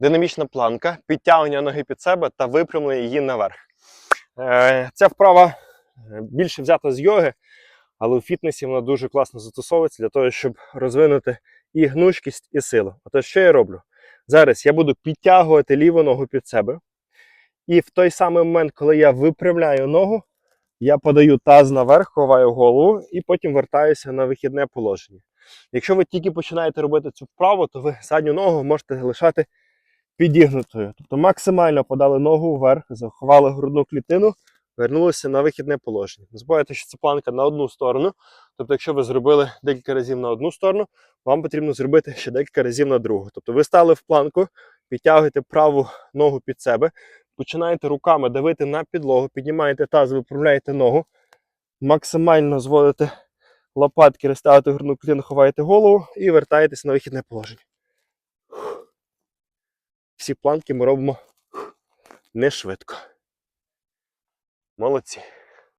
динамічна планка, підтягування ноги під себе та випрямлення її наверх. Е, Ця вправа е, більше взята з йоги, але у фітнесі вона дуже класно застосовується для того, щоб розвинути і гнучкість, і силу. Отож, що я роблю? Зараз я буду підтягувати ліву ногу під себе. І в той самий момент, коли я випрямляю ногу, я подаю таз наверх, ховаю голову і потім вертаюся на вихідне положення. Якщо ви тільки починаєте робити цю вправу, то ви задню ногу можете лишати підігнутою. Тобто максимально подали ногу вверх, заховали грудну клітину, вернулися на вихідне положення. Не забувайте, що це планка на одну сторону. Тобто, якщо ви зробили декілька разів на одну сторону, вам потрібно зробити ще декілька разів на другу. Тобто ви стали в планку, підтягуєте праву ногу під себе, починаєте руками давити на підлогу, піднімаєте таз, виправляєте ногу, максимально зводите лопатки, розставите грудну клітину, ховаєте голову і вертаєтесь на вихідне положення. Всі планки ми робимо не швидко. Молодці.